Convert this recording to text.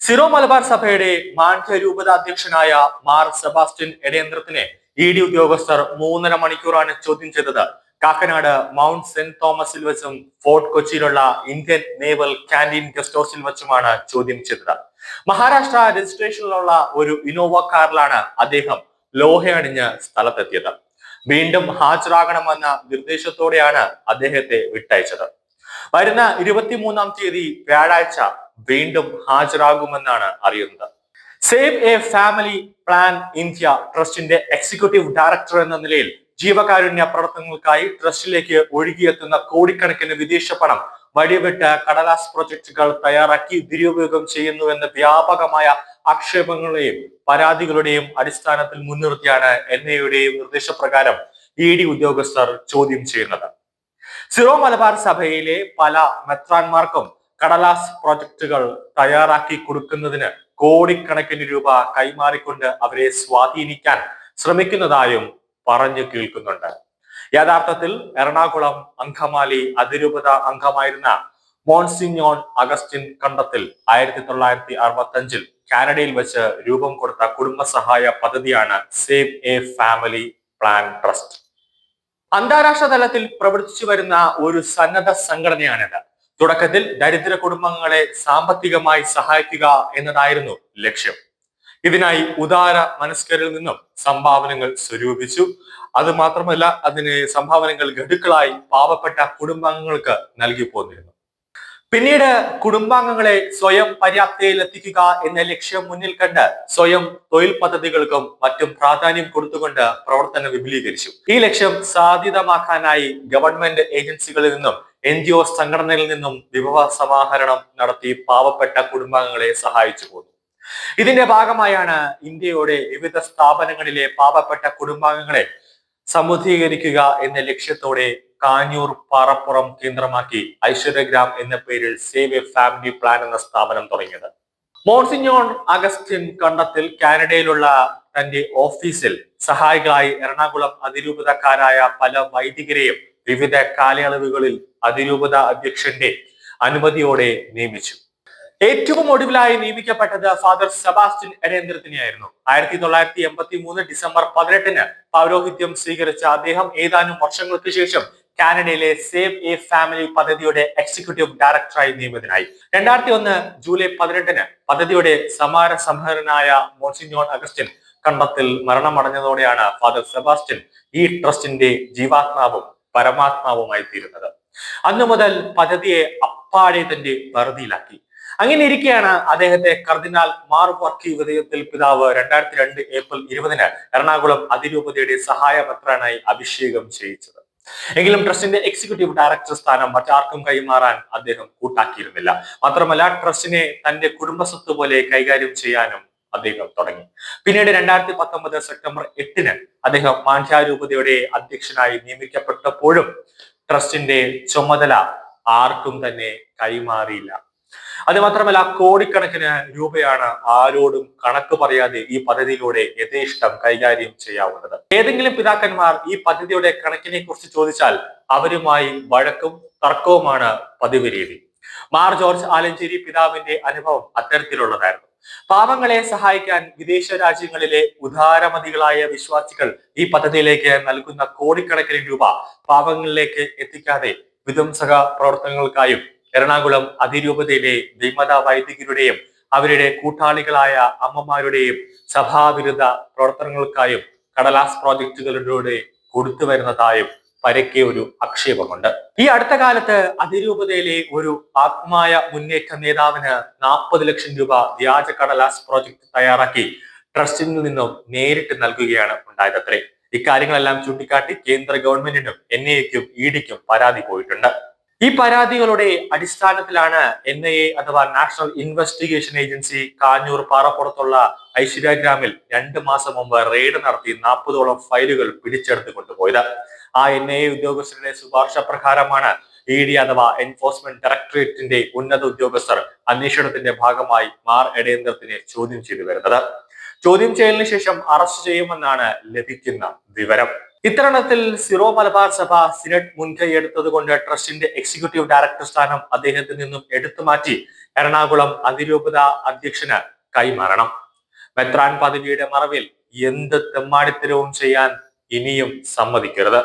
Syro Malabar സഭയുടെ മാണ്ഡ്യ രൂപതാധ്യക്ഷനായ Mar Sebastian എടേന്ദ്രത്തിനെ ഇ ഡി ഉദ്യോഗസ്ഥർ മൂന്നര മണിക്കൂറാണ് ചോദ്യം ചെയ്തത്. കാക്കനാട് മൗണ്ട് സെന്റ് തോമസിൽ വെച്ചും ഫോർട്ട് കൊച്ചിയിലുള്ള ഇന്ത്യൻ നേവൽ കാന്റീൻ ഗസ്റ്റ് ഹൗസിൽ വെച്ചുമാണ് ചോദ്യം ചെയ്തത്. മഹാരാഷ്ട്ര രജിസ്ട്രേഷനിലുള്ള ഒരു ഇനോവ കാറിലാണ് അദ്ദേഹം ലോഹ അണിഞ്ഞ് സ്ഥലത്തെത്തിയത്. വീണ്ടും ഹാജരാകണമെന്ന നിർദ്ദേശത്തോടെയാണ് അദ്ദേഹത്തെ വിട്ടയച്ചത്. വരുന്ന ഇരുപത്തിമൂന്നാം തീയതി വ്യാഴാഴ്ച വീണ്ടും ഹാജരാകുമെന്നാണ് അറിയുന്നത്. Save a family plan India ട്രസ്റ്റിന്റെ എക്സിക്യൂട്ടീവ് ഡയറക്ടർ എന്ന നിലയിൽ ജീവകാരുണ്യ പ്രവർത്തനങ്ങൾക്കായി ട്രസ്റ്റിലേക്ക് ഒഴുകിയെത്തുന്ന കോടിക്കണക്കിന് വിദേശ പണം വഴിവിട്ട് കടലാസ് പ്രൊജക്ടുകൾ തയ്യാറാക്കി ദുരുപയോഗം ചെയ്യുന്നുവെന്ന വ്യാപകമായ ആക്ഷേപങ്ങളുടെയും പരാതികളുടെയും അടിസ്ഥാനത്തിൽ മുൻനിർത്തിയാണ് എൻ ഐയുടെയും നിർദ്ദേശപ്രകാരം ഇ ഡി ഉദ്യോഗസ്ഥർ ചോദ്യം ചെയ്യുന്നത്. സിറോ മലബാർ സഭയിലെ പല മെത്രാന്മാർക്കും കടലാസ് പ്രോജക്റ്റുകൾ തയ്യാറാക്കി കൊടുക്കുന്നതിന് കോടിക്കണക്കിന് രൂപ കൈമാറിക്കൊണ്ട് അവരെ സ്വാധീനിക്കാൻ ശ്രമിക്കുന്നതായും പറഞ്ഞു കേൾക്കുന്നുണ്ട്. യഥാർത്ഥത്തിൽ എറണാകുളം അങ്കമാലി അതിരൂപത അംഗമായിരുന്ന മോൺസിഞ്ഞോൺ അഗസ്റ്റിൻ കണ്ടത്തിൽ ആയിരത്തി തൊള്ളായിരത്തി അറുപത്തി അഞ്ചിൽ കാനഡയിൽ വെച്ച് രൂപം കൊടുത്ത കുടുംബ സഹായ പദ്ധതിയാണ് save a family plan trust. അന്താരാഷ്ട്ര തലത്തിൽ പ്രവർത്തിച്ചു വരുന്ന ഒരു സന്നദ്ധ സംഘടനയാണിത്. തുടക്കത്തിൽ ദരിദ്ര കുടുംബങ്ങളെ സാമ്പത്തികമായി സഹായിക്കുക എന്നതായിരുന്നു ലക്ഷ്യം. ഇതിനായി ഉദാര മനസ്കരിൽ നിന്നും സംഭാവനകൾ സ്വരൂപിച്ചു. അത് മാത്രമല്ല അതിന് സംഭാവനകൾ ഗഡുക്കളായി പാവപ്പെട്ട കുടുംബാംഗങ്ങൾക്ക് നൽകി പോന്നിരുന്നു. പിന്നീട് കുടുംബാംഗങ്ങളെ സ്വയം പര്യാപ്തയിൽ എത്തിക്കുക എന്ന ലക്ഷ്യം മുന്നിൽ കണ്ട് സ്വയം തൊഴിൽ പദ്ധതികൾക്കും മറ്റും പ്രാധാന്യം കൊടുത്തുകൊണ്ട് പ്രവർത്തനം വിപുലീകരിച്ചു. ഈ ലക്ഷ്യം സാധ്യതമാക്കാനായി ഗവൺമെന്റ് ഏജൻസികളിൽ നിന്നും എൻ ജി ഒ സംഘടനയിൽ നിന്നും വിഭവ സമാഹരണം നടത്തി പാവപ്പെട്ട കുടുംബാംഗങ്ങളെ സഹായിച്ചു പോന്നു. ഇതിന്റെ ഭാഗമായാണ് ഇന്ത്യയുടെ വിവിധ സ്ഥാപനങ്ങളിലെ പാവപ്പെട്ട കുടുംബാംഗങ്ങളെ സമുദ്രീകരിക്കുക എന്ന ലക്ഷ്യത്തോടെ കാഞ്ഞൂർ പാറപ്പുറം കേന്ദ്രമാക്കി ഐശ്വര്യഗ്രാം എന്ന പേരിൽ സേവ് എ ഫാമിലി പ്ലാൻ എന്ന സ്ഥാപനം തുടങ്ങിയത്. മോൺസിഞ്ഞോൺ അഗസ്റ്റിൻ കണ്ടത്തിൽ കാനഡയിലുള്ള തന്റെ ഓഫീസിൽ സഹായികളായി എറണാകുളം അതിരൂപതക്കാരായ പല വൈദികരെയും വിവിധ കാലയളവുകളിൽ അതിരൂപത അധ്യക്ഷന്റെ അനുമതിയോടെ നിയമിച്ചു. ഏറ്റവും ഒടുവിലായി നിയമിക്കപ്പെട്ടത് ഫാദർ സെബാസ്റ്റ്യൻ എരേന്ദ്രത്തിനെയായിരുന്നു ആയിരത്തി തൊള്ളായിരത്തി എൺപത്തി മൂന്ന് ഡിസംബർ പതിനെട്ടിന് പൗരോഹിത്യം സ്വീകരിച്ച അദ്ദേഹം ഏതാനും വർഷങ്ങൾക്ക് ശേഷം കാനഡയിലെ സേവ് എ ഫാമിലി പദ്ധതിയുടെ എക്സിക്യൂട്ടീവ് ഡയറക്ടറായി നിയമിതനായി. രണ്ടായിരത്തി ഒന്ന് ജൂലൈ പതിനെട്ടിന് പദ്ധതിയുടെ സമാര സംഹരനായ മോൺസിഞ്ഞോൺ അഗസ്റ്റിൻ കണ്ടത്തിൽ മരണമടഞ്ഞതോടെയാണ് ഫാദർ സെബാസ്റ്റ്യൻ ഈ ട്രസ്റ്റിന്റെ ജീവാത്മാവും പരമാത്മാവുമായി തീരുന്നത്. അന്നു മുതൽ പദ്ധതിയെ അപ്പാടെ തന്റെ വെറുതിയിലാക്കി. അങ്ങനെ ഇരിക്കെയാണ് അദ്ദേഹത്തെ കർദിനാൾ മാർ വർക്കി ഉദയത്തിൽ പിതാവ് രണ്ടായിരത്തി രണ്ട് ഏപ്രിൽ ഇരുപതിന് എറണാകുളം അതിരൂപതയുടെ സഹായ മെത്രാനായി അഭിഷേകം ചെയ്യിച്ചത്. എങ്കിലും ട്രസ്റ്റിന്റെ എക്സിക്യൂട്ടീവ് ഡയറക്ടർ സ്ഥാനം മറ്റാർക്കും കൈമാറാൻ അദ്ദേഹം കൂട്ടാക്കിയിരുന്നില്ല. മാത്രമല്ല ട്രസ്റ്റിനെ തന്റെ കുടുംബസ്വത്ത് പോലെ കൈകാര്യം ചെയ്യാനും അദ്ദേഹം തുടങ്ങി. പിന്നീട് രണ്ടായിരത്തി പത്തൊമ്പത് സെപ്റ്റംബർ എട്ടിന് അദ്ദേഹം മാൻഷാരൂപതയുടെ അധ്യക്ഷനായി നിയമിക്കപ്പെട്ടപ്പോഴും ട്രസ്റ്റിന്റെ ചുമതല ആർക്കും തന്നെ കൈമാറിയില്ല. അത് മാത്രമല്ല കോടിക്കണക്കിന് രൂപയാണ് ആരോടും കണക്ക് പറയാതെ ഈ പദ്ധതിയിലൂടെ യഥേഷ്ടം കൈകാര്യം ചെയ്യാവുന്നത്. ഏതെങ്കിലും പിതാക്കന്മാർ ഈ പദ്ധതിയുടെ കണക്കിനെ കുറിച്ച് ചോദിച്ചാൽ അവരുമായി വഴക്കും തർക്കവുമാണ് പതിവ് രീതി. മാർ ജോർജ് ആലഞ്ചേരി പിതാവിന്റെ അനുഭവം അത്തരത്തിലുള്ളതായിരുന്നു. പാവങ്ങളെ സഹായിക്കാൻ വിദേശ രാജ്യങ്ങളിലെ ഉദാരമതികളായ വിശ്വാസികൾ ഈ പദ്ധതിയിലേക്ക് നൽകുന്ന കോടിക്കണക്കിന് രൂപ പാവങ്ങളിലേക്ക് എത്തിക്കാതെ വിധ്വംസക പ്രവർത്തനങ്ങൾക്കായും എറണാകുളം അതിരൂപതയിലെ വിമത വൈദികരുടെയും അവരുടെ കൂട്ടാളികളായ അമ്മമാരുടെയും സഭാവിരുദ്ധ പ്രവർത്തനങ്ങൾക്കായും കടലാസ് പ്രോജക്റ്റുകളിലൂടെ കൊടുത്തു വരുന്നതായും പരക്കെ ഒരു ആക്ഷേപമുണ്ട്. ഈ അടുത്ത കാലത്ത് അതിരൂപതയിലെ ഒരു ആത്മായ മുന്നേറ്റ നേതാവിന് നാൽപ്പത് ലക്ഷം രൂപ വ്യാജ കടലാസ് പ്രോജക്ട് തയ്യാറാക്കി ട്രസ്റ്റിൽ നിന്നും നേരിട്ട് നൽകുകയാണ് ഉണ്ടായതത്രേ ഇക്കാര്യങ്ങളെല്ലാം ചൂണ്ടിക്കാട്ടി കേന്ദ്ര ഗവൺമെന്റിനും എൻ ഐക്കും ഇ ഡിക്കും പരാതി പോയിട്ടുണ്ട്. ഈ പരാതികളുടെ അടിസ്ഥാനത്തിലാണ് എൻ ഐ എ അഥവാ നാഷണൽ ഇൻവെസ്റ്റിഗേഷൻ ഏജൻസി കാഞ്ഞൂർ പാറപ്പുറത്തുള്ള ഐശ്വര്യ ഗ്രാമിൽ രണ്ട് മാസം മുമ്പ് റെയ്ഡ് നടത്തി നാൽപ്പതോളം ഫയലുകൾ പിടിച്ചെടുത്ത് കൊണ്ടുപോയത്. ആ എൻ ഐ എ ഉദ്യോഗസ്ഥരുടെ ശുപാർശ പ്രകാരമാണ് ഇ ഡി അഥവാ എൻഫോഴ്സ്മെന്റ് ഡയറക്ടറേറ്റിന്റെ ഉന്നത ഉദ്യോഗസ്ഥർ അന്വേഷണത്തിന്റെ ഭാഗമായി മാർ എടേന്ദ്രത്തിനെ ചോദ്യം ചെയ്തു വരുന്നത്. ചോദ്യം ചെയ്യലിന് ശേഷം അറസ്റ്റ് ചെയ്യുമെന്നാണ് ലഭിക്കുന്ന വിവരം. ഇത്തരണത്തിൽ സിറോ മലബാർ സഭ സിനഡ് മുൻകൈ എടുത്തത് കൊണ്ട് ട്രസ്റ്റിന്റെ എക്സിക്യൂട്ടീവ് ഡയറക്ടർ സ്ഥാനം അദ്ദേഹത്തിൽ നിന്നും എടുത്തു മാറ്റി എറണാകുളം അതിരൂപത അധ്യക്ഷന് കൈമാറണം. മെത്രാൻ പദവിയുടെ മറവിൽ എന്ത് തെമ്മാടിത്തരവും ചെയ്യാൻ ഇനിയും സമ്മതിക്കരുത്.